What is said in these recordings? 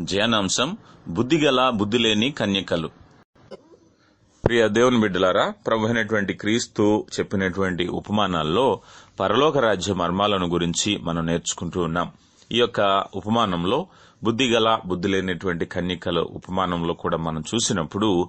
ధ్యానాంశం బుద్ధిగల బుద్ధిలేని కన్యకలు. ప్రియ దేవుని బిడ్డలారా ప్రభు అయినటువంటి క్రీస్తు చెప్పినటువంటి ఉపమానాల్లో పరలోక రాజ్య మర్మాలను గురించి మనం నేర్చుకుంటూ ఉన్నాం. ఈ యొక్క ఉపమానంలో బుద్దిగల బుద్ధి లేనటువంటి కన్యకల ఉపమానంలో కూడా మనం చూసినప్పుడు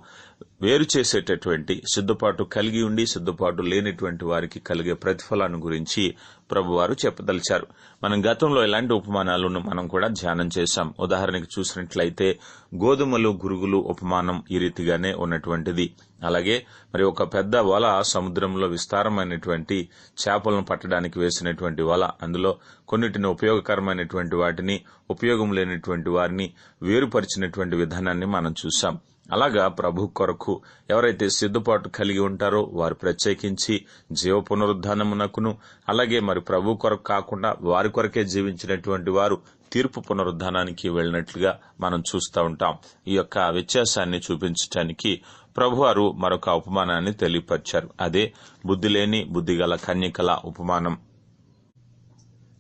వేరు చేసేటటువంటి సిద్ధపాటు కలిగి ఉండి సిద్ధపాటు లేనటువంటి వారికి కలిగే ప్రతిఫలాన్ని గురించి ప్రభువారు చెప్పదలిచారు. మనం గతంలో ఎలాంటి ఉపమానాలను మనం కూడా ధ్యానం చేశాం. ఉదాహరణకి చూసినట్లయితే గోధుమలు గురుగులు ఉపమానం ఈ రీతిగానే ఉన్నటువంటిది. అలాగే మరి ఒక పెద్ద వల సముద్రంలో విస్తారమైనటువంటి చేపలను పట్టడానికి వేసినటువంటి వల అందులో కొన్నిటిని ఉపయోగకరమైనటువంటి వాటిని ఉపయోగం లేనటువంటి వారిని వేరుపరిచినటువంటి విధానాన్ని మనం చూశాం. అలాగా ప్రభు కొరకు ఎవరైతే సిద్దుపాటు కలిగి ఉంటారో వారు ప్రత్యేకించి జీవ పునరుద్ధానమునకును అలాగే మరి ప్రభు కొరకు కాకుండా వారి కొరకే జీవించినటువంటి వారు తీర్పు పునరుద్ధానానికి వెళ్ళినట్లుగా మనం చూస్తూ ఉంటాం. ఈ యొక్క వ్యత్యాసాన్ని చూపించటానికి ప్రభువారు మరొక ఉపమానాన్ని తెలియపరిచారు. అదే బుద్ధి లేని బుద్ధిగల కన్యకల ఉపమానం.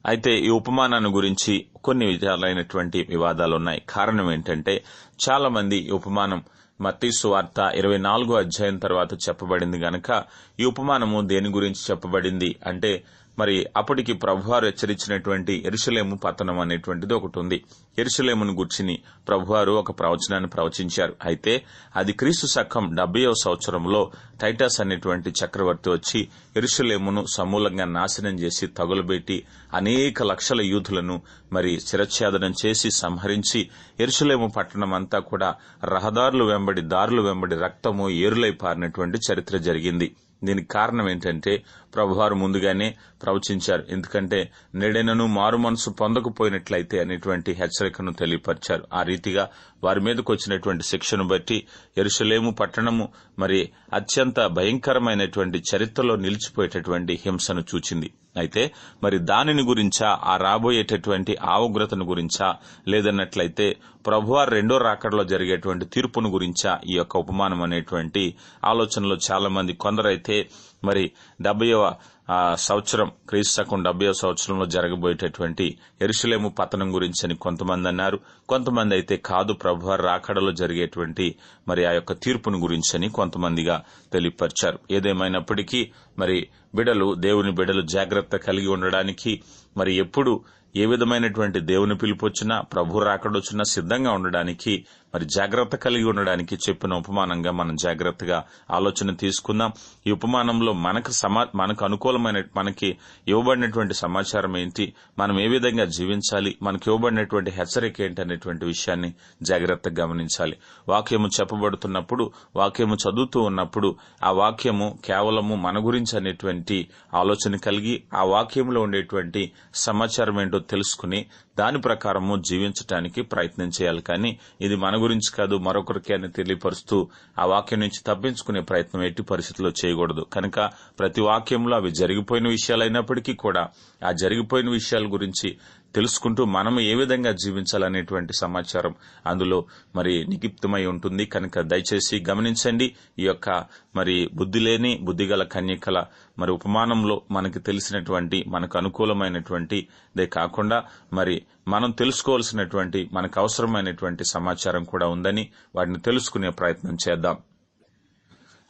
అయితే ఈ ఉపమానాన్ని గురించి కొన్ని విధాలైనటువంటి వివాదాలు ఉన్నాయి కారణం ఏంటంటే చాలా మంది ఈ ఉపమానం మతీసు వార్త ఇరవై నాలుగో అధ్యాయం తర్వాత చెప్పబడింది గనక ఈ ఉపమానము దేని గురించి చెప్పబడింది అంటే మరి అప్పటికి ప్రభువారు హెచ్చరించినటువంటి ఎరుసలేము పతనం అనేటువంటిది ఒకటి ఉంది ఎరుసలేమును గుర్చిని ప్రభువారు ఒక ప్రవచనాన్ని ప్రవచించారు. అయితే అది క్రీస్తు శకం డెబ్బయో సంవత్సరంలో టైటస్ అనేటువంటి చక్రవర్తి వచ్చి ఎరుసలేమును సమూలంగా నాశనం చేసి తగులబెట్టి అనేక లక్షల యూదులను మరి శిరఛేదనం చేసి సంహరించి ఎరుసలేము పట్టణం అంతా కూడా రహదారులు వెంబడి దారులు వెంబడి రక్తము ఏరులై పారినటువంటి చరిత్ర జరిగింది. దీనికి కారణం ఏంటంటే ప్రభువారు ముందుగానే ప్రవచించారు. ఎందుకంటే నేడెనను మారు మనసు పొందకపోయినట్లయితే అనేటువంటి హెచ్చరికను తెలియపరిచారు. ఆ రీతిగా వారి మీదకు వచ్చినటువంటి శిక్షను బట్టి ఎరుసలేము పట్టణము మరి అత్యంత భయంకరమైనటువంటి చరిత్రలో నిలిచిపోయేటటువంటి హింసను చూచింది. అయితే మరి దానిని గురించా ఆ రాబోయేటటువంటి ఆవగ్రతను గురించా లేదన్నట్లయితే ప్రభువారు రెండో రాకడలో జరిగేటువంటి తీర్పును గురించా ఈ యొక్క ఉపమానం అనేటువంటి ఆలోచనలో చాలా మంది కొందరైతే మరి డెబ్బయవ ఆ సంవత్సరం క్రీస్తు డెబ్బై సంవత్సరంలో జరగబోయేటటువంటి ఎరుసలేము పతనం గురించి అని కొంతమంది అన్నారు. కొంతమంది అయితే కాదు ప్రభువారు రాకడలో జరిగేటువంటి మరి ఆ యొక్క తీర్పును గురించని కొంతమందిగా తెలియపరిచారు. ఏదేమైనప్పటికీ మరి బిడలు దేవుని బిడలు జాగ్రత్త కలిగి ఉండడానికి మరి ఎప్పుడు ఏ విధమైనటువంటి దేవుని పిలుపు వచ్చినా ప్రభు రాకడొచ్చినా సిద్ధంగా ఉండడానికి మరి జాగ్రత్త కలిగి ఉండడానికి చెప్పిన ఉపమానంగా మనం జాగ్రత్తగా ఆలోచన తీసుకుందాం. ఈ ఉపమానంలో మనకు సమా మనకు అనుకూలమైన మనకి ఇవ్వబడినటువంటి సమాచారం ఏంటి? మనం ఏ విధంగా జీవించాలి? మనకి ఇవ్వబడినటువంటి హెచ్చరిక ఏంటి అనేటువంటి విషయాన్ని జాగ్రత్తగా గమనించాలి. వాక్యము చెప్పబడుతున్నప్పుడు వాక్యము చదువుతూ ఉన్నప్పుడు ఆ వాక్యము కేవలము మన గురించి అనేటువంటి ఆలోచన కలిగి ఆ వాక్యంలో ఉండేటువంటి సమాచారం ఏంటో తెలుసుకుని దాని ప్రకారము జీవించటానికి ప్రయత్నం చేయాలి. కానీ ఇది మన గురించి కాదు మరొకరికి అని తెలియపరుస్తూ ఆ వాక్యం నుంచి తప్పించుకునే ప్రయత్నం ఎట్టి పరిస్థితుల్లో చేయకూడదు. కనుక ప్రతి వాక్యంలో అవి జరిగిపోయిన విషయాలైనప్పటికీ కూడా ఆ జరిగిపోయిన విషయాల గురించి తెలుసుకుంటూ మనం ఏ విధంగా జీవించాలనేటువంటి సమాచారం అందులో మరి నిగిప్తమై ఉంటుంది. కనుక దయచేసి గమనించండి. ఈ యొక్క మరి బుద్ధి లేని బుద్ధిగల కన్యకల మరి ఉపమానంలో మనకి తెలిసినటువంటి మనకు అనుకూలమైనటువంటి దే కాకుండా మరి మనం తెలుసుకోవాల్సినటువంటి మనకు అవసరమైనటువంటి సమాచారం కూడా ఉందని వాటిని తెలుసుకునే ప్రయత్నం చేద్దాం.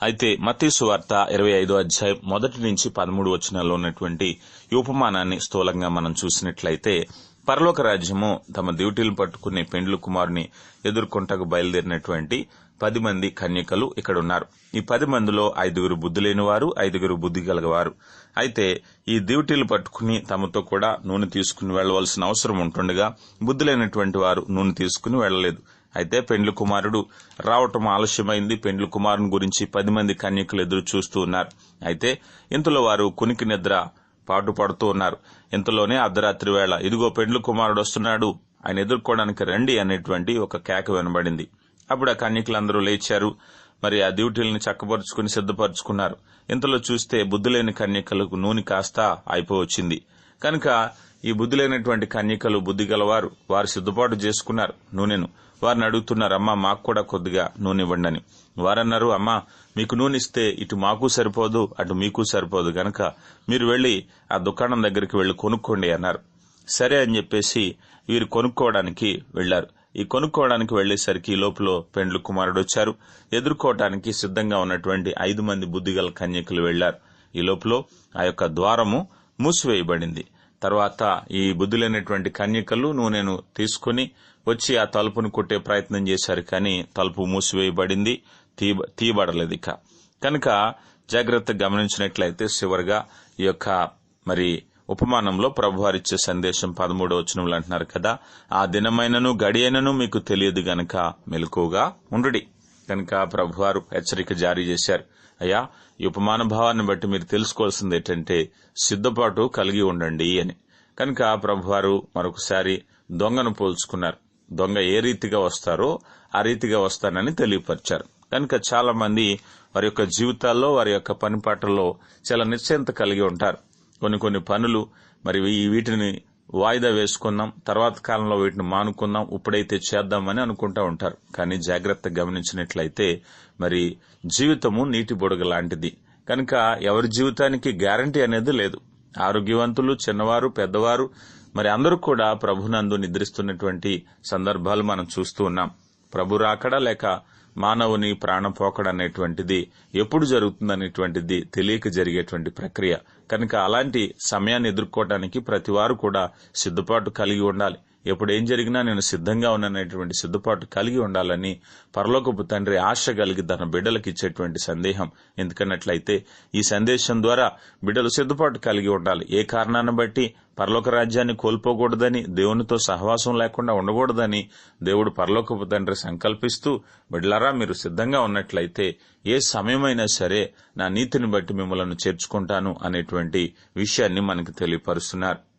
అయితే మతీసు వార్త ఇరవై ఐదో అధ్యాయం మొదటి నుంచి పదమూడు వచనాల్లో ఉన్నటువంటి ఈ ఉపమానాన్ని స్థూలంగా మనం చూసినట్లయితే పరలోక రాజ్యము తమ డ్యూటీలు పట్టుకునే పెండ్లు కుమారుని ఎదుర్కొంటకు బయలుదేరినటువంటి పది మంది కన్యకలు ఇక్కడ ఉన్నారు ఈ పది మందిలో ఐదుగురు బుద్ధి లేనివారు ఐదుగురు బుద్ధి గలవారు. అయితే ఈ డ్యూటీలు పట్టుకుని తమతో కూడా నూనె తీసుకుని వెళ్ళవలసిన అవసరం ఉంటుండగా బుద్ధి లేనటువంటి వారు నూనె తీసుకుని వెళ్ళలేదు అయితే పెండ్లి కుమారుడు రావటం ఆలస్యమైంది. పెండ్లి కుమారుని గురించి పది మంది కన్యకులు ఎదురు చూస్తూ ఉన్నారు. అయితే ఇంతలో వారు కునికి నిద్ర పాటు పడుతూ ఉన్నారు. ఇంతలోనే అర్ధరాత్రి వేళ ఇదిగో పెండ్లు కుమారుడు వస్తున్నాడు. ఆయన ఎదుర్కోవడానికి రండి అనేటువంటి ఒక కేక వినబడింది. అప్పుడు ఆ కన్యకులందరూ లేచారు. మరి ఆ డ్యూటీలను చక్కపరుచుకుని సిద్ధపరుచుకున్నారు. ఇంతలో చూస్తే బుద్ధి లేని కన్యకలకు నూనె కాస్త అయిపోవచ్చింది కనుక ఈ బుద్ధి లేనటువంటి కన్యకలు బుద్ధి గలవారు. వారు సిద్ధపాటు చేసుకున్నారు నూనెను. వారిని అడుగుతున్నారమ్మా మాకు కూడా కొద్దిగా నూనె ఇవ్వండి వారన్నారు అమ్మా మీకు నూనె ఇస్తే ఇటు మాకు సరిపోదు అటు మీకు సరిపోదు. గనక మీరు వెళ్ళి ఆ దుకాణం దగ్గరికి వెళ్ళి కొనుక్కోండి అన్నారు. సరే అని చెప్పేసి వీరు కొనుక్కోవడానికి వెళ్ళారు ఈ కొనుక్కోవడానికి వెళ్ళేసరికి ఈ లోపల పెండ్లు కుమారుడు వచ్చారు. ఎదుర్కోవటానికి సిద్ధంగా ఉన్నటువంటి ఐదు మంది బుద్ధిగల కన్యకులు వెళ్ళారు ఈ లోపల ఆ యొక్క ద్వారము మూసివేయబడింది. తర్వాత ఈ బుద్ధులైనటువంటి కన్యకలు నూనెను తీసుకుని వచ్చి ఆ తలుపును కొట్టే ప్రయత్నం చేశారు కానీ తలుపు మూసివేయబడింది తీయ- తీయబడలేదు ఇక. కనుక జాగ్రత్త గమనించినట్లయితే చివరిగా ఈ యొక్క మరి ఉపమానంలో ప్రభువారిచ్చే సందేశం పదమూడవ వచనంలో అంటున్నారు కదా ఆ దినమైనను గడియైనను మీకు తెలియదు గనక మెలకుగా ఉండుడి. కనుక ప్రభువారు హెచ్చరిక జారీ చేశారు. అయ్యా ఈ ఉపమాన భావాన్ని బట్టి మీరు తెలుసుకోవాల్సింది ఏంటంటే సిద్ధపాటు కలిగి ఉండండి అని. కనుక ప్రభువారు మరొకసారి దొంగను పోల్చుకున్నారు. దొంగ ఏ రీతిగా వస్తారో ఆ రీతిగా వస్తానని తెలియపరిచారు. కనుక చాలా మంది వారి యొక్క జీవితాల్లో వారి యొక్క పనిపాటల్లో చాలా నిశ్చయంత కలిగి ఉంటారు. కొన్ని కొన్ని పనులు మరి ఈ వీటిని వాయిదా వేసుకుందాం తర్వాత కాలంలో వీటిని మానుకుందాం. ఇప్పుడైతే చేద్దామని అనుకుంటా ఉంటారు. కానీ జాగ్రత్త గమనించినట్లయితే మరి జీవితము నీటి బుడగ లాంటిది. కనుక ఎవరి జీవితానికి గ్యారంటీ అనేది లేదు. ఆరోగ్యవంతులు చిన్నవారు పెద్దవారు మరి అందరూ కూడా ప్రభునందు నిద్రిస్తున్నటువంటి సందర్భాలు మనం చూస్తూ ఉన్నాం. ప్రభు రాకడా లేక మానవుని ప్రాణం పోకడ అనేటువంటిది ఎప్పుడు జరుగుతుందనేటువంటిది తెలియక జరిగేటువంటి ప్రక్రియ. కనుక అలాంటి సమయాన్ని ఎదుర్కోవడానికి ప్రతి వారు కూడా సిద్ధపాటు కలిగి ఉండాలి. ఎప్పుడు ఏం జరిగినా నేను సిద్ధంగా ఉన్నాననేటువంటి సిద్ధపాటు కలిగి ఉండాలని పరలోకపు తండ్రి ఆశ కలిగి తన బిడ్డలకు ఇచ్చేటువంటి సందేహం. ఎందుకన్నట్లయితే ఈ సందేశం ద్వారా బిడ్డలు సిద్ధపాటు కలిగి ఉండాలి. ఏ కారణాన్ని బట్టి? పరలోక రాజ్యాన్ని కోల్పోకూడదని దేవునితో సహవాసం లేకుండా ఉండకూడదని దేవుడు పరలోకపు తండ్రి సంకల్పిస్తూ బిడ్డలారా మీరు సిద్ధంగా ఉన్నట్లయితే ఏ సమయమైనా సరే నా నీతిని బట్టి మిమ్మలను చేర్చుకుంటాను అనేటువంటి విషయాన్ని మనకు తెలియపరుస్తున్నారు.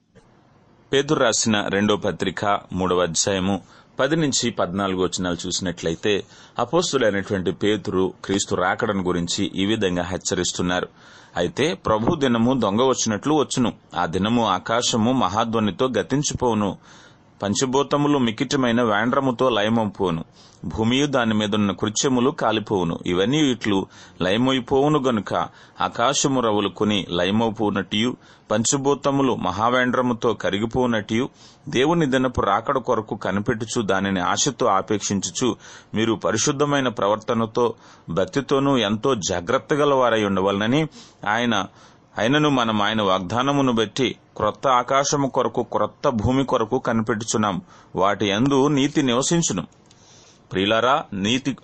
పేతురు రాసిన రెండో పత్రిక మూడవ అధ్యాయము పది నుంచి పద్నాలుగు వచనాలు చూసినట్లయితే అపోస్తులైనటువంటి పేతురు క్రీస్తు రాకడను గురించి ఈ విధంగా హెచ్చరిస్తున్నారు. అయితే ప్రభు దినము దొంగ వచ్చినట్లు వచ్చును. ఆ దినము ఆకాశము మహాధ్వనితో గతించిపోవును. పంచభూతములు మికిటమైన వేండ్రముతో లయమంపోను భూమియు దాని మీదున్న కృత్యములు కాలిపోవును. ఇవన్నీ ఇట్లు లయమైపోవును గనుక ఆకాశము రవులుకొని లయమవుపోనటియు పంచభూతములు మహావేండ్రముతో కరిగిపోనట్యు దేవుని దినపు రాకడ కొరకు కనిపెట్టుచు దానిని ఆశతో ఆపేక్షించుచు మీరు పరిశుద్ధమైన ప్రవర్తనతో భక్తితోనూ ఎంతో జాగ్రత్త గలవారై ఉండవలనని ఆయన అయినను మనం ఆయన వాగ్దానమును బట్టి క్రొత్త ఆకాశము కొరకు క్రొత్త భూమి కొరకు కనిపెట్టుచున్నాం. వాటి యందు నీతి నివసించును. ప్రియులారా నీతి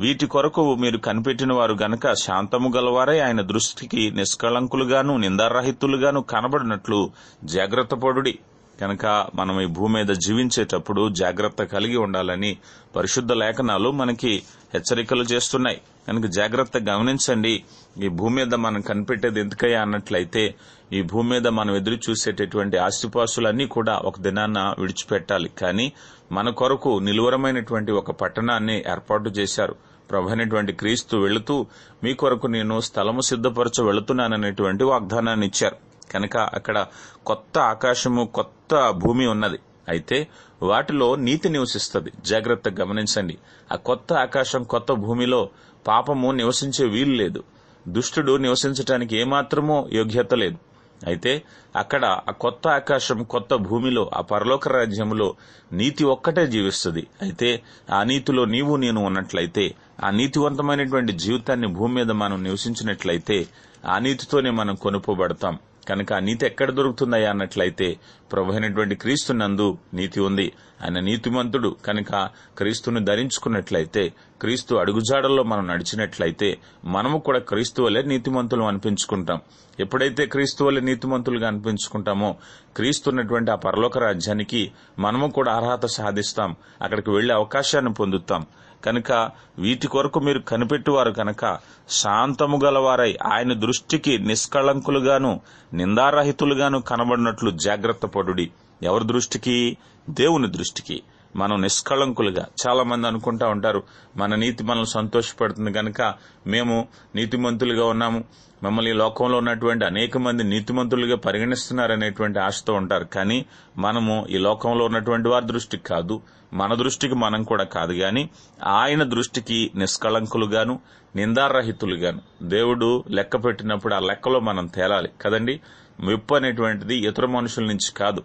వీటి కొరకు మీరు కనిపెట్టిన వారు గనక శాంతము గలవారై ఆయన దృష్టికి నిష్కళంకులుగాను నిందారహితులుగాను కనబడినట్లు జాగ్రత్త పడుడి కనుక మనం ఈ భూమి మీద జీవించేటప్పుడు జాగ్రత్త కలిగి ఉండాలని పరిశుద్ధ లేఖనాలు మనకి హెచ్చరికలు చేస్తున్నాయి. కనుక జాగ్రత్త గమనించండి. ఈ భూమి మీద మనం కనిపెట్టేది ఎందుకయ్యా అన్నట్లయితే ఈ భూమి మీద మనం ఎదురు చూసేటటువంటి ఆస్తిపాసులన్నీ కూడా ఒక దినాన్న విడిచిపెట్టాలి. కానీ మన కొరకు నిలువరమైనటువంటి ఒక పట్టణాన్ని ఏర్పాటు చేశారు. ప్రభు క్రీస్తు వెళుతూ మీ కొరకు నేను స్థలము సిద్ధపరచ వెళుతున్నాననేటువంటి వాగ్దానాన్ని ఇచ్చారు. కనుక అక్కడ కొత్త ఆకాశము కొత్త భూమి ఉన్నది. అయితే వాటిలో నీతి నివసిస్తుంది. జాగ్రత్త గమనించండి. ఆ కొత్త ఆకాశం కొత్త భూమిలో పాపము నివసించే వీలు లేదు. దుష్టుడు నివసించటానికి ఏమాత్రమూ యోగ్యత లేదు. అయితే అక్కడ ఆ కొత్త ఆకాశం కొత్త భూమిలో ఆ పరలోక రాజ్యంలో నీతి ఒక్కటే జీవిస్తుంది. అయితే ఆ నీతిలో నీవు నేను ఉన్నట్లయితే ఆ నీతివంతమైనటువంటి జీవితాన్ని భూమి మీద మనం నివసించినట్లయితే ఆ నీతితోనే మనం కొనుక్కోబడతాం కనుక ఆ నీతి ఎక్కడ దొరుకుతుందయ్యా అన్నట్లయితే ప్రభు అయినటువంటి క్రీస్తు నందు నీతి ఉంది. ఆయన నీతిమంతుడు. కనుక క్రీస్తుని ధరించుకున్నట్లయితే క్రీస్తు అడుగుజాడల్లో మనం నడిచినట్లయితే మనము కూడా క్రీస్తు వలె నీతిమంతులు అనిపించుకుంటాం. ఎప్పుడైతే క్రీస్తు వలె నీతిమంతులుగా అనిపించుకుంటామో క్రీస్తు ఉన్నటువంటి ఆ పరలోక రాజ్యానికి మనము కూడా అర్హత సాధిస్తాం. అక్కడికి వెళ్ళే అవకాశాన్ని పొందుతాం. కనుక వీటి కొరకు మీరు కనిపెట్టువారు కనుక శాంతము గలవారై ఆయన దృష్టికి నిష్కళంకులుగాను నిందారహితులుగాను కనబడినట్లు జాగ్రత్త పడుడి. ఎవరి దృష్టికి? దేవుని దృష్టికి. మనం నిష్కళంకులుగా. చాలా మంది అనుకుంటా ఉంటారు మన నీతి మనల్ని సంతోషపడుతుంది కనుక మేము నీతిమంతులుగా ఉన్నాము. మమ్మల్ని ఈ లోకంలో ఉన్నటువంటి అనేక మంది నీతిమంతులుగా పరిగణిస్తున్నారనేటువంటి ఆశతో ఉంటారు. కానీ మనము ఈ లోకంలో ఉన్నటువంటి వారి దృష్టికి కాదు మన దృష్టికి మనం కూడా కాదు. గాని ఆయన దృష్టికి నిష్కళంకులుగాను నిందారహితులుగాను దేవుడు లెక్క పెట్టినప్పుడు ఆ లెక్కలో మనం తేలాలి. కదండి? మెప్పు అనేటువంటిది ఇతర మనుషుల నుంచి కాదు.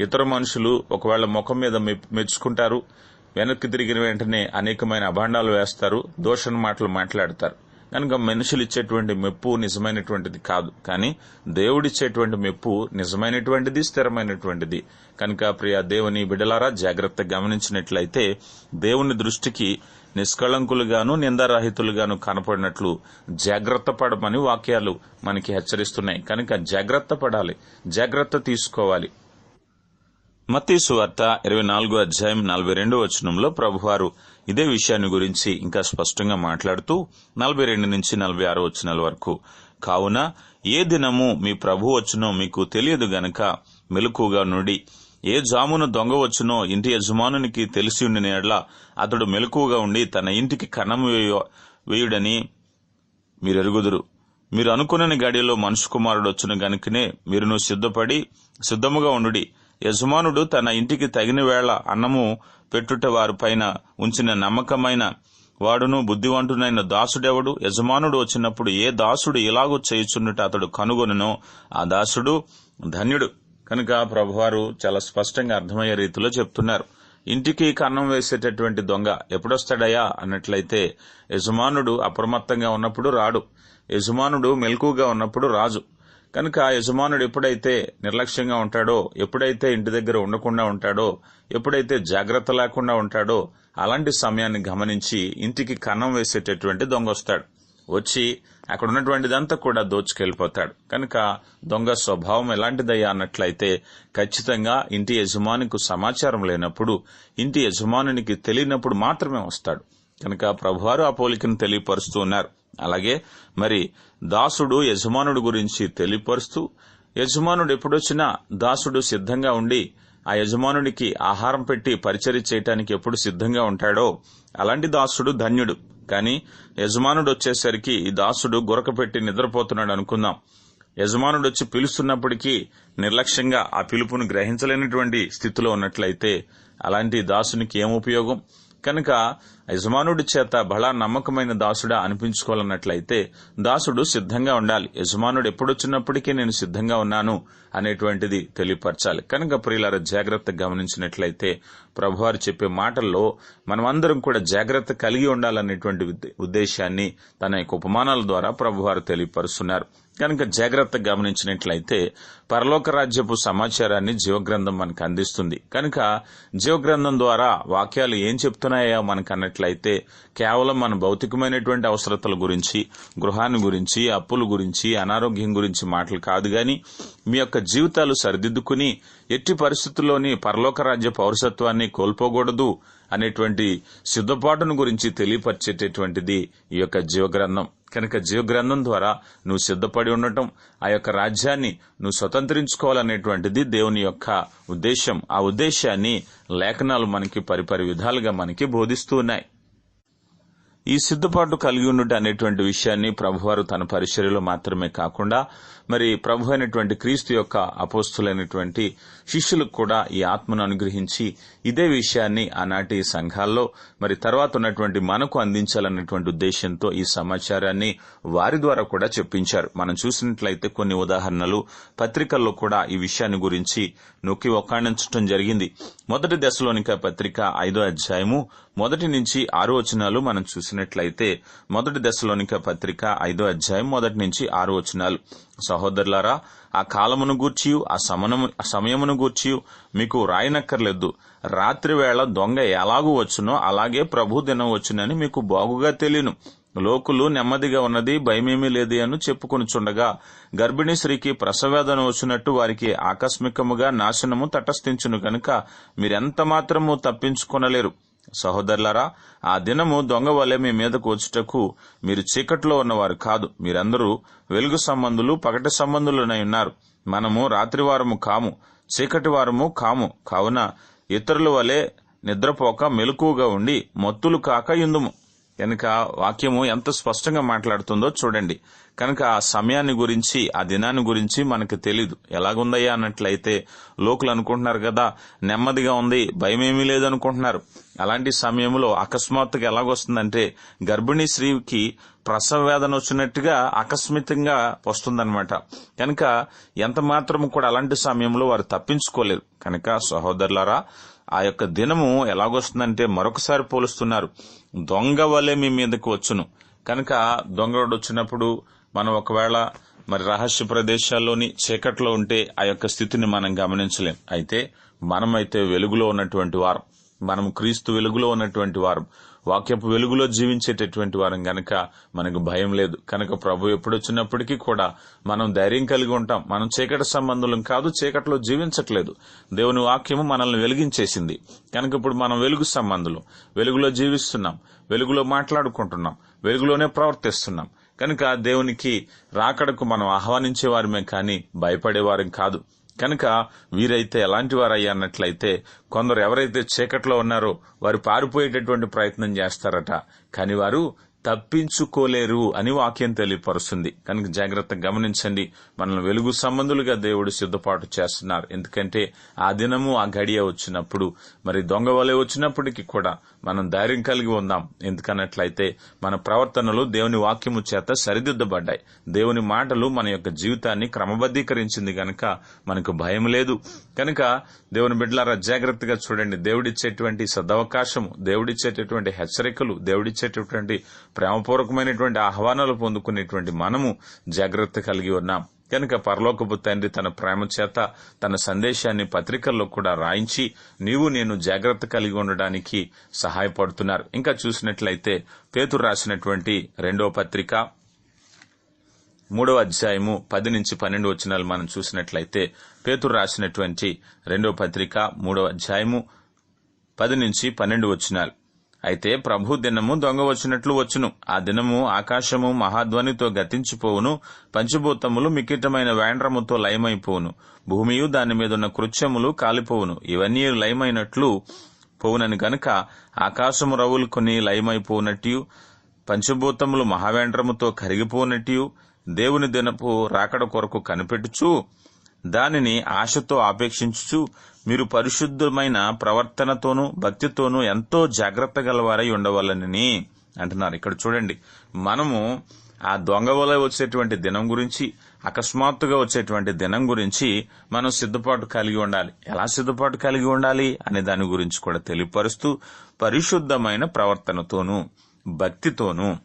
ఇతర మనుషులు ఒకవేళ ముఖం మీద మె- మెచ్చుకుంటారు వెనక్కి తిరిగిన వెంటనే అనేకమైన అభాండాలు వేస్తారు దోషణ మాటలు మాట్లాడతారు. కనుక మనుషులు ఇచ్చేటువంటి మెప్పు నిజమైనటువంటిది కాదు. కానీ దేవుడిచ్చేటువంటి మెప్పు నిజమైనటువంటిది స్థిరమైనటువంటిది. కనుక ప్రియ దేవుని బిడలారా జాగ్రత్త గమనించినట్లయితే దేవుని దృష్టికి నిష్కళంకులుగాను నిందారహితులుగాను కనపడినట్లు జాగ్రత్త పడమని వాక్యాలు మనకి హెచ్చరిస్తున్నాయి. కనుక జాగ్రత్త పడాలి. జాగ్రత్త తీసుకోవాలి. మత్తీసు వార్త ఇరవై నాలుగో అధ్యాయం నలభై రెండో వచనంలో ప్రభువారు ఇదే విషయాన్ని గురించి ఇంకా స్పష్టంగా మాట్లాడుతూ నలభై రెండు నుంచి నలభై ఆరు వచనాల వరకు. కావున ఏ దినము మీ ప్రభు వచ్చునో మీకు తెలియదు గనక మెలకుగా నుండి. ఏ జామును దొంగ వచ్చునో ఇంటి యజమానునికి తెలిసి ఉండిన ఎడ్ల అతడు మెలకుగా ఉండి తన ఇంటికి కన్నము వేయ- వేయుడని మీరెరుగుదురు. మీరు అనుకున్న గడిలో మనుషు కుమారుడు వచ్చిన గనుకనే మీరును సిద్ధపడి సిద్ధముగా ఉండుడి. యజమానుడు తన ఇంటికి తగిన వేళ అన్నము పెట్టుట వారి పైన ఉంచిన నమ్మకమైన వాడును బుద్ధివంటునైన దాసుడెవడు? యజమానుడు వచ్చినప్పుడు ఏ దాసుడు ఇలాగూ చేయుచున్నట్టు అతడు కనుగొననో? ఆ దాసుడు ధన్యుడు. కనుక ప్రభువారు చాలా స్పష్టంగా అర్థమయ్యే రీతిలో చెప్తున్నారు. ఇంటికి కన్నం వేసేటటువంటి దొంగ ఎప్పుడొస్తాడయా అన్నట్లయితే యజమానుడు అప్రమత్తంగా ఉన్నప్పుడు రాడు. యజమానుడు మెలకుగా ఉన్నప్పుడు రాజు. కనుక యజమానుడు ఎప్పుడైతే నిర్లక్ష్యంగా ఉంటాడో ఎప్పుడైతే ఇంటి దగ్గర ఉండకుండా ఉంటాడో ఎప్పుడైతే జాగ్రత్త లేకుండా ఉంటాడో అలాంటి సమయాన్ని గమనించి ఇంటికి కన్నం వేసేటటువంటి దొంగ వస్తాడు. వచ్చి అక్కడ ఉన్నటువంటిదంతా కూడా దోచుకెళ్ళిపోతాడు కనుక దొంగ స్వభావం ఎలాంటిదయ్యా అన్నట్లయితే ఖచ్చితంగా ఇంటి యజమానికి సమాచారం లేనప్పుడు ఇంటి యజమానునికి తెలియనప్పుడు మాత్రమే వస్తాడు. కనుక ప్రభువారు ఆ పోలికను తెలియపరుస్తూ ఉన్నారు. అలాగే మరి దాసుడు యజమానుడు గురించి తెలియపరుస్తూ యజమానుడు ఎప్పుడొచ్చినా దాసుడు సిద్ధంగా ఉండి ఆ యజమానుడికి ఆహారం పెట్టి పరిచర్య చేయటానికి ఎప్పుడు సిద్ధంగా ఉంటాడో అలాంటి దాసుడు ధన్యుడు. కానీ యజమానుడు వచ్చేసరికి ఈ దాసుడు గురక పెట్టి నిద్రపోతున్నాడు అనుకుందాం. యజమానుడు వచ్చి పిలుస్తున్నప్పటికీ నిర్లక్ష్యంగా ఆ పిలుపును గ్రహించలేనటువంటి స్థితిలో ఉన్నట్లయితే అలాంటి దాసునికి ఏం ఉపయోగం? కనుక యజమానుడి చేత బలా నమ్మకమైన దాసుడా అనిపించుకోవాలన్నట్లయితే దాసుడు సిద్ధంగా ఉండాలి. యజమానుడు ఎప్పుడొచ్చినప్పటికీ నేను సిద్ధంగా ఉన్నాను అనేటువంటిది తెలియపరచాలి. కనుక ప్రియులార జాగ్రత్త గమనించినట్లయితే ప్రభువారు చెప్పే మాటల్లో మనమందరం కూడా జాగ్రత్త కలిగి ఉండాలనేటువంటి ఉద్దేశాన్ని తన యొక్క ఉపమానాల ద్వారా ప్రభువారు తెలియపరుస్తున్నారు. కనుక జాగ్రత్త గమనించినట్లయితే పరలోక రాజ్యపు సమాచారాన్ని జీవగ్రంథం మనకు అందిస్తుంది. కనుక జీవగ్రంథం ద్వారా వాక్యాలు ఏం చెప్తున్నాయో మనకు అన్నట్లయితే కేవలం మన భౌతికమైనటువంటి అవసరతల గురించి గృహాన్ని గురించి అప్పుల గురించి అనారోగ్యం గురించి మాటలు కాదు గాని మీ యొక్క జీవితాలు సరిదిద్దుకుని ఎట్టి పరిస్థితుల్లోని పరలోక రాజ్య పౌరసత్వాన్ని కోల్పోకూడదు. అనేటువంటి సిద్ధపాటును గురించి తెలియపరిచేటటువంటిది ఈ యొక్క జీవగ్రంథం. కనుక జీవగ్రంథం ద్వారా నువ్వు సిద్ధపడి ఉండటం ఆ యొక్క రాజ్యాన్ని నువ్వు స్వతంత్రించుకోవాలనేటువంటిది దేవుని యొక్క ఉద్దేశం ఆ ఉద్దేశాన్ని లేఖనాలు మనకి పరిపరి విధాలుగా మనకి బోధిస్తూ ఉన్నాయి. ఈ సిద్ధపాటు కలిగి ఉండుట అనేటువంటి విషయాన్ని ప్రభువారు తన పరిచర్యలో మాత్రమే కాకుండా మరి ప్రభు అయినటువంటి క్రీస్తు యొక్క అపోస్తులైనటువంటి శిష్యులకు కూడా ఈ ఆత్మను అనుగ్రహించి ఇదే విషయాన్ని ఆనాటి సంఘాల్లో మరి తర్వాత ఉన్నటువంటి మనకు అందించాలన్నటువంటి ఉద్దేశంతో ఈ సమాచారాన్ని వారి ద్వారా కూడా చెప్పించారు. మనం చూసినట్లయితే కొన్ని ఉదాహరణలు. పత్రికల్లో కూడా ఈ విషయాన్ని గురించి నొక్కి ఒక్కాణించడం జరిగింది. మొదటి దశలోనిక పత్రిక ఐదో అధ్యాయము మొదటి నుంచి ఆరు వచనాలు మనం చూసినట్లయితే మొదటి దశలోనిక పత్రిక ఐదో అధ్యాయం మొదటి నుంచి ఆరు వచనాలు. సహోదరులారా ఆ కాలమును గూర్చియు ఆ సమనము సమయమును గూర్చియు మీకు రాయనక్కర్లేదు. రాత్రి వేళ దొంగ ఎలాగూ వచ్చునో అలాగే ప్రభు దినం వచ్చునని మీకు బాగుగా తెలియను. లోకులు నెమ్మదిగా ఉన్నది భయమేమీ లేదు అని చెప్పుకొనుచుండగా గర్భిణీ స్త్రీకి ప్రసవేదన వచ్చినట్టు వారికి ఆకస్మికముగా నాశనము తటస్థించును గనుక మీరెంత మాత్రము తప్పించుకొనలేరు. సహోదరులారా ఆ దినము దొంగ వలె మీ మీదకు వచ్చుటకు మీరు చీకట్లో ఉన్నవారు కాదు. మీరందరూ వెలుగు సంబంధులు పగటి సంబంధులనై ఉన్నారు. మనము రాత్రివారము కాము చీకటి వారము కాము. కావున ఇతరుల వలె నిద్రపోక మెలకుగా ఉండి మత్తులు కాక ఇందుము కనుక వాక్యము ఎంత స్పష్టంగా మాట్లాడుతుందో చూడండి. కనుక ఆ సమయాన్ని గురించి ఆ దినాన్ని గురించి మనకు తెలీదు. ఎలాగుందయ్యా అన్నట్లయితే లోకులు అనుకుంటున్నారు కదా నెమ్మదిగా ఉంది భయమేమీ లేదు అనుకుంటున్నారు అలాంటి సమయంలో అకస్మాత్తుగా ఎలాగొస్తుందంటే గర్భిణీ స్త్రీకి ప్రసవ వేదన వచ్చినట్టుగా అకస్మితంగా వస్తుందన్నమాట. కనుక ఎంత మాత్రం కూడా అలాంటి సమయంలో వారు తప్పించుకోలేరు. కనుక సహోదరులారా ఆ యొక్క దినము ఎలాగొస్తుందంటే మరొకసారి పోలుస్తున్నారు. దొంగ వలె మీ మీదకి వచ్చును. కనుక దొంగడు వచ్చినప్పుడు మనం ఒకవేళ మరి రహస్య ప్రదేశాల్లోని చీకట్లో ఉంటే ఆ యొక్క స్థితిని మనం గమనించలేం. అయితే మనమైతే వెలుగులో ఉన్నటువంటి వారం. మనం క్రీస్తు వెలుగులో ఉన్నటువంటి వారం వాక్యపు వెలుగులో జీవించేటటువంటి వారం గనక మనకు భయం లేదు. కనుక ప్రభు ఎప్పుడొచ్చినప్పటికీ కూడా మనం ధైర్యం కలిగి ఉంటాం. మనం చీకటి సంబంధులం కాదు చీకట్లో జీవించట్లేదు. దేవుని వాక్యము మనల్ని వెలిగించేసింది. కనుక ఇప్పుడు మనం వెలుగు సంబంధులు. వెలుగులో జీవిస్తున్నాం. వెలుగులో మాట్లాడుకుంటున్నాం. వెలుగులోనే ప్రవర్తిస్తున్నాం. కనుక దేవునికి రాకడకు మనం ఆహ్వానించే వారమే కానీ భయపడేవారం కాదు. కనుక వీరైతే ఎలాంటి వారయ్యన్నట్లయితే కొందరు ఎవరైతే చీకట్లో ఉన్నారో వారు పారిపోయేటటువంటి ప్రయత్నం చేస్తారట. కానీ వారు తప్పించుకోలేరు అని వాక్యం తెలియపరుస్తుంది. కనుక జాగ్రత్తగా గమనించండి. మనల్ని వెలుగు సంబంధులుగా దేవుడు సిద్ధపాటు చేస్తున్నారు. ఎందుకంటే ఆ దినము ఆ గడియ వచ్చినప్పుడు మరి దొంగ వలె వచ్చినప్పటికీ కూడా మనం ధైర్యం కలిగి ఉందాం. ఎందుకన్నట్లయితే మన ప్రవర్తనలు దేవుని వాక్యము చేత సరిదిద్దబడ్డాయి. దేవుని మాటలు మన యొక్క జీవితాన్ని క్రమబద్ధీకరించింది గనక మనకు భయం లేదు. కనుక దేవుని బిడ్డలారా జాగ్రత్తగా చూడండి. దేవుడిచ్చేటువంటి సదవకాశము దేవుడిచ్చేటటువంటి హెచ్చరికలు దేవుడిచ్చేటటువంటి ప్రేమపూర్వకమైనటువంటి ఆహ్వానాలు పొందుకునేటువంటి మనము జాగ్రత్త కలిగి ఉన్నాం. కనుక పరలోకపు తండ్రి తన ప్రేమ చేత తన సందేశాన్ని పత్రికల్లో కూడా రాయించి నీవు నేను జాగ్రత్త కలిగి ఉండడానికి సహాయపడుతున్నారు. ఇంకా చూసినట్లయితే పేతురు రాసినటువంటి రెండో పత్రిక మూడవ అధ్యాయము పది నుంచి పన్నెండు వచనాలు మనం చూసినట్లయితే పేతురు రాసినటువంటి రెండో పత్రిక మూడవ అధ్యాయము పది నుంచి పన్నెండు వచనాలు. అయితే ప్రభు దినము దొంగ వచ్చినట్లు వచ్చును. ఆ దినము ఆకాశము మహాధ్వనితో గతించిపోవును. పంచభూతములు మికిటమైన వేండ్రముతో లయమైపోవును. భూమియు దాని మీద ఉన్న కృత్యములు కాలిపోవును. ఇవన్నీ లయమైనట్లు పోవునని గనుక ఆకాశము రవులు కొన్ని లయమైపోనట్టు పంచభూతములు మహావేండ్రముతో కరిగిపోనట్టు దేవుని దినపు రాకడ కొరకు కనిపెట్టుచు దానిని ఆశతో ఆపేక్షించుచు మీరు పరిశుద్ధమైన ప్రవర్తనతోనూ భక్తితోనూ ఎంతో జాగ్రత్త గలవారై ఉండవాలని అంటున్నారు. ఇక్కడ చూడండి మనము ఆ దొంగ వల్ల వచ్చేటువంటి దినం గురించి అకస్మాత్తుగా వచ్చేటువంటి దినం గురించి మనం సిద్ధపాటు కలిగి ఉండాలి. ఎలా సిద్ధపాటు కలిగి ఉండాలి అనే దాని గురించి కూడా తెలియపరుస్తూ పరిశుద్ధమైన ప్రవర్తనతోనూ భక్తితోనూ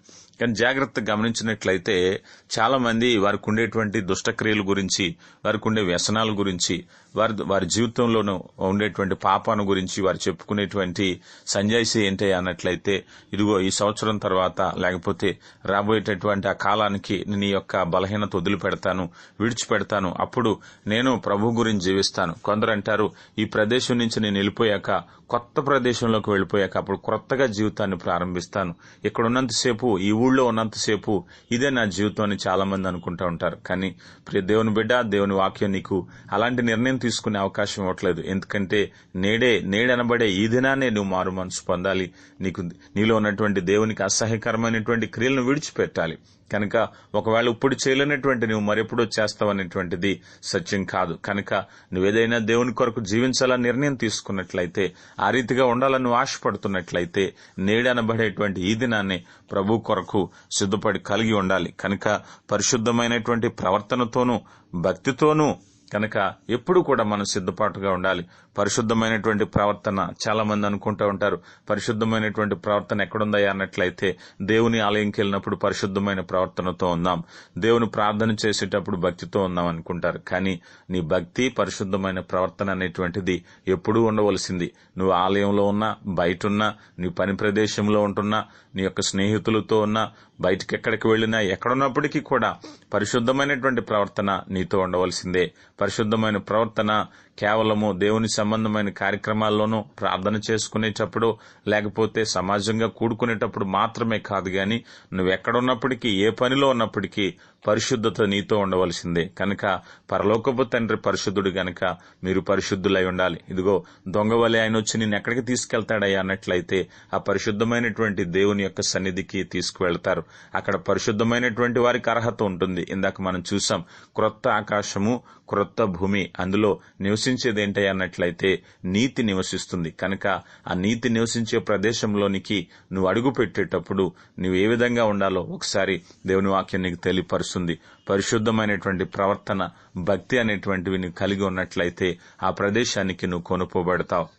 కానీ జాగ్రత్త గమనించినట్లయితే చాలా మంది వారికి ఉండేటువంటి దుష్టక్రియల గురించి వారికి ఉండే వ్యసనాల గురించి వారి వారి జీవితంలోనూ ఉండేటువంటి పాపాను గురించి వారు చెప్పుకునేటువంటి సంజాయిషి ఏంటి అన్నట్లయితే ఇదిగో ఈ సంవత్సరం తర్వాత లేకపోతే రాబోయేటటువంటి ఆ కాలానికి నేను ఈ యొక్క బలహీనత వదిలిపెడతాను విడిచిపెడతాను అప్పుడు నేను ప్రభు గురించి జీవిస్తాను. కొందరు అంటారు ఈ ప్రదేశం నుంచి నేను వెళ్ళిపోయాక కొత్త ప్రదేశంలోకి వెళ్ళిపోయాక అప్పుడు కొత్తగా జీవితాన్ని ప్రారంభిస్తాను. ఇక్కడ ఉన్నంతసేపు ఈ ఊళ్ళో ఉన్నంతసేపు ఇదే నా జీవితం అని చాలా మంది అనుకుంటా ఉంటారు. కానీ ప్రియ దేవుని బిడ్డ దేవుని వాక్యం నీకు అలాంటి నిర్ణయం తీసుకునే అవకాశం ఇవ్వట్లేదు. ఎందుకంటే నేడే నేడనబడే ఈ దినానే నువ్వు మారు మనసు పొందాలి. నీకు నీలో ఉన్నటువంటి దేవునికి అసహ్యకరమైనటువంటి క్రియలను విడిచిపెట్టాలి. కనుక ఒకవేళ ఇప్పుడు చేయలేనటువంటి నువ్వు మరెప్పుడో చేస్తావనేటువంటిది సత్యం కాదు. కనుక నువ్వేదైనా దేవుని కొరకు జీవించాలని నిర్ణయం తీసుకున్నట్లయితే ఆ రీతిగా ఉండాలని నువ్వు ఆశపడుతున్నట్లయితే నేడనబడేటువంటి ఈ దినాన్ని ప్రభు కొరకు సిద్ధపడి కలిగి ఉండాలి. కనుక పరిశుద్ధమైనటువంటి ప్రవర్తనతోనూ భక్తితోనూ కనుక ఎప్పుడు కూడా మనం సిద్ధపాటుగా ఉండాలి. పరిశుద్ధమైనటువంటి ప్రవర్తన చాలా మంది అనుకుంటూ ఉంటారు పరిశుద్ధమైనటువంటి ప్రవర్తన ఎక్కడుందా అన్నట్లయితే దేవుని ఆలయంకి వెళ్ళినప్పుడు పరిశుద్ధమైన ప్రవర్తనతో ఉందాం. దేవుని ప్రార్థన చేసేటప్పుడు భక్తితో ఉందాం అనుకుంటారు. కానీ నీ భక్తి పరిశుద్ధమైన ప్రవర్తన అనేటువంటిది ఎప్పుడూ ఉండవలసింది. నువ్వు ఆలయంలో ఉన్నా బయట ఉన్నా నీ పని ప్రదేశంలో ఉంటున్నా నీ యొక్క స్నేహితులతో ఉన్నా బయటికి ఎక్కడికి వెళ్ళినా ఎక్కడున్నప్పటికీ కూడా పరిశుద్ధమైనటువంటి ప్రవర్తన నీతో ఉండవలసిందే. పరిశుద్ధమైన ప్రవర్తన కేవలము దేవుని సంబంధమైన కార్యక్రమాల్లోనూ ప్రార్థన చేసుకునేటప్పుడు లేకపోతే సమాజంగా కూడుకునేటప్పుడు మాత్రమే కాదు గాని నువ్వు ఎక్కడున్నప్పటికీ ఏ పనిలో ఉన్నప్పటికీ పరిశుద్ధత నీతో ఉండవలసిందే. కనుక పరలోకపు తండ్రి పరిశుద్ధుడు గనక మీరు పరిశుద్ధులై ఉండాలి. ఇదిగో దొంగవలి ఆయన వచ్చి నేను ఎక్కడికి తీసుకెళ్తాడయ్యా అన్నట్లయితే ఆ పరిశుద్ధమైనటువంటి దేవుని యొక్క సన్నిధికి తీసుకువెళ్తారు. అక్కడ పరిశుద్ధమైనటువంటి వారికి అర్హత ఉంటుంది. ఇందాక మనం చూసాం క్రొత్త ఆకాశము క్రొత్త భూమి అందులో నివసి నివసించేది ఏంటి అన్నట్లయితే నీతి నివసిస్తుంది. కనుక ఆ నీతి నివసించే ప్రదేశంలోనికి నువ్వు అడుగు పెట్టేటప్పుడు నువ్వు ఏ విధంగా ఉండాలో ఒకసారి దేవుని వాక్యం నీకు తెలియపరుస్తుంది. పరిశుద్ధమైనటువంటి ప్రవర్తన భక్తి అనేటువంటివి నువ్వు కలిగి ఉన్నట్లయితే ఆ ప్రదేశానికి నువ్వు కొనుక్కోబడతావు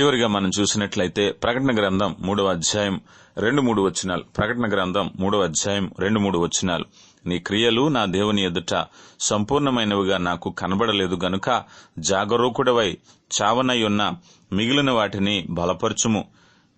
చివరిగా మనం చూసినట్లయితే ప్రకటన గ్రంథం మూడవ అధ్యాయం రెండు మూడు వచనాలు. ప్రకటన గ్రంథం మూడవ అధ్యాయం రెండు మూడు వచనాలు. నీ క్రియలు నా దేవుని ఎదుట సంపూర్ణమైనవిగా నాకు కనబడలేదు గనుక జాగరూకుడవై చావనయ్యున్న మిగిలిన వాటిని బలపరచుము.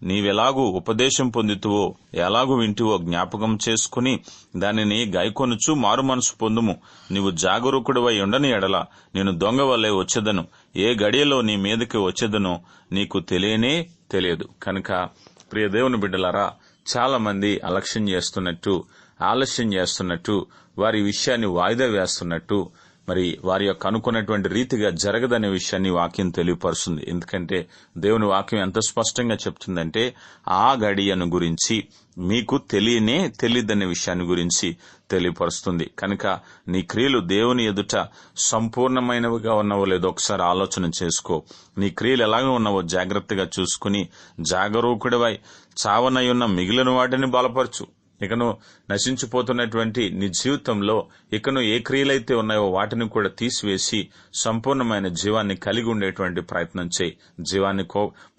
నీవెలాగూ ఉపదేశం పొందుతువో ఎలాగూ వింటివో జ్ఞాపకం చేసుకుని దానిని గాయకొనుచు మారు మనసు పొందుము. నీవు జాగరూకుడివై ఉండని ఎడల నేను దొంగ వల్లే వచ్చేదను. ఏ గడియలో నీ మీదకి వచ్చేదనో నీకు తెలియనే తెలియదు. కనుక ప్రియ దేవుని బిడ్డలారా చాలా మంది అలక్ష్యం చేస్తున్నట్టు ఆలస్యం చేస్తున్నట్టు వారి విషయాన్ని వాయిదా వేస్తున్నట్టు మరి వారి యొక్క అనుకున్నటువంటి రీతిగా జరగదనే విషయాన్ని వాక్యం తెలియపరుస్తుంది. ఎందుకంటే దేవుని వాక్యం ఎంత స్పష్టంగా చెప్తుందంటే ఆ గడియను గురించి మీకు తెలియనే తెలియదనే విషయాన్ని గురించి తెలియపరుస్తుంది. కనుక నీ క్రియలు దేవుని ఎదుట సంపూర్ణమైనవిగా ఉన్నావో లేదో ఒకసారి ఆలోచన చేసుకో. నీ క్రియలు ఎలాగ ఉన్నావో జాగ్రత్తగా చూసుకుని జాగరూకుడివై చావనయున్న మిగిలిన వాటిని బలపరచు. ఇకను నశించిపోతున్నటువంటి నీ జీవితంలో ఇకను ఏ క్రియలైతే ఉన్నాయో వాటిని కూడా తీసివేసి సంపూర్ణమైన జీవాన్ని కలిగి ఉండేటువంటి ప్రయత్నం చేయి. జీవాన్ని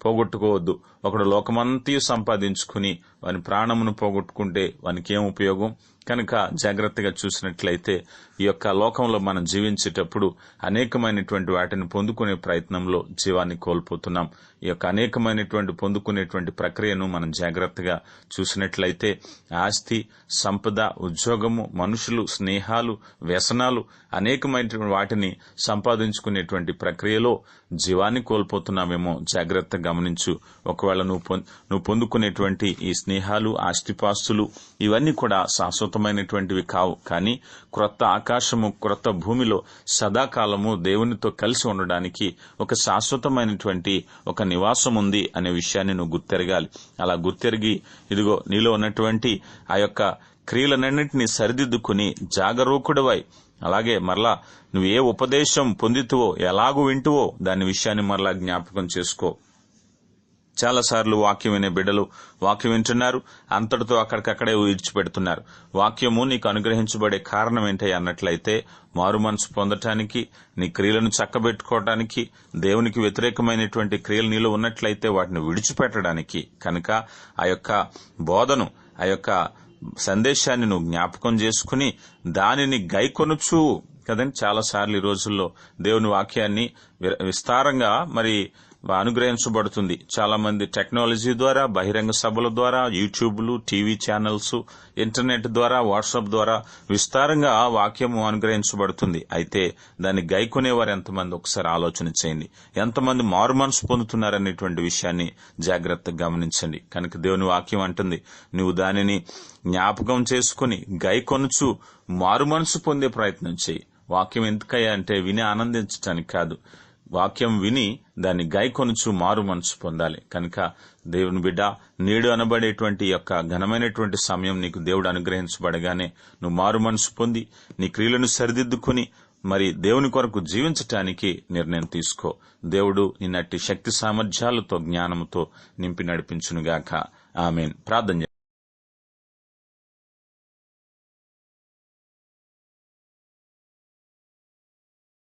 పోగొట్టుకోవద్దు. ఒకడు లోకమంతయు సంపాదించుకుని వాని ప్రాణమును పోగొట్టుకుంటే వానికి ఏం ఉపయోగం? కనుక జాగ్రత్తగా చూసినట్లయితే ఈ యొక్క లోకంలో మనం జీవించేటప్పుడు అనేకమైనటువంటి వాటిని పొందుకునే ప్రయత్నంలో జీవాన్ని కోల్పోతున్నాం. ఈ యొక్క అనేకమైనటువంటి పొందుకునేటువంటి ప్రక్రియను మనం జాగ్రత్తగా చూసినట్లయితే ఆస్తి సంపద ఉద్యోగము మనుషులు స్నేహాలు వ్యసనాలు అనేకమైనటువంటి వాటిని సంపాదించుకునేటువంటి ప్రక్రియలో జీవాన్ని కోల్పోతున్నామేమో జాగ్రత్త గమనించు. ఒకవేళ నువ్వు నువ్వు పొందుకునేటువంటి ఈ స్నేహాలు ఆస్తిపాస్తులు ఇవన్నీ కూడా శాశ్వతమైనటువంటివి కావు. కానీ క్రొత్త ఆకాశము క్రొత్త భూమిలో సదాకాలము దేవునితో కలిసి ఉండడానికి ఒక శాశ్వతమైనటువంటి ఒక నివాసం ఉంది అనే విషయాన్ని నువ్వు గుర్తెరగాలి. అలా గుర్తెరిగి ఇదిగో నీలో ఉన్నటువంటి ఆ యొక్క క్రియలన్నింటినీ సరిదిద్దుకుని జాగరూకుడవై అలాగే మరలా నువ్వు ఏ ఉపదేశం పొందుతువో ఎలాగూ వింటువో దాని విషయాన్ని మరలా జ్ఞాపకం చేసుకో. చాలాసార్లు వాక్యం వినే బిడ్డలు వాక్యం వింటున్నారు అంతటితో అక్కడికక్కడే విడిచిపెడుతున్నారు. వాక్యము నీకు అనుగ్రహించబడే కారణం ఏంటి అన్నట్లయితే మారు మనసు పొందటానికి నీ క్రియలను చక్కబెట్టుకోవటానికి దేవునికి వ్యతిరేకమైనటువంటి క్రియలు నీలో ఉన్నట్లయితే వాటిని విడిచిపెట్టడానికి కనుక ఆ యొక్క బోధను ఆ యొక్క సందేశాన్ని నువ్వు జ్ఞాపకం చేసుకుని దానిని గైకొనుచు కదండి చాలా సార్లు ఈ రోజుల్లో దేవుని వాక్యాన్ని విస్తారంగా మరి అనుగ్రహించబడుతుంది. చాలా మంది టెక్నాలజీ ద్వారా బహిరంగ సభల ద్వారా యూట్యూబ్లు టీవీ ఛానల్స్ ఇంటర్నెట్ ద్వారా వాట్సాప్ ద్వారా విస్తారంగా వాక్యము అనుగ్రహించబడుతుంది. అయితే దాన్ని గైకొనేవారు ఎంతమంది? ఒకసారి ఆలోచన చేయండి. ఎంతమంది మారు మనసు పొందుతున్నారనేటువంటి విషయాన్ని జాగ్రత్తగా గమనించండి. కనుక దేవుని వాక్యం అంటుంది నువ్వు దానిని జ్ఞాపకం చేసుకుని గైకొనుచు మారు మనసు పొందే ప్రయత్నం చేయి. వాక్యం ఎందుకయ్యా అంటే విని ఆనందించడానికి కాదు. వాక్యం విని దాన్ని గైకొనుచు మారు మనసు పొందాలి. కనుక దేవుని బిడ్డ నేడు అనబడేటువంటి యొక్క ఘనమైనటువంటి సమయం నీకు దేవుడు అనుగ్రహించబడగానే నువ్వు మారు మనసు పొంది నీ క్రియలను సరిదిద్దుకుని మరి దేవుని కొరకు జీవించటానికి నిర్ణయం తీసుకో. దేవుడు నిన్నటి శక్తి సామర్థ్యాలతో జ్ఞానముతో నింపి నడిపించునుగాక. ఆమెన్. ప్రార్థన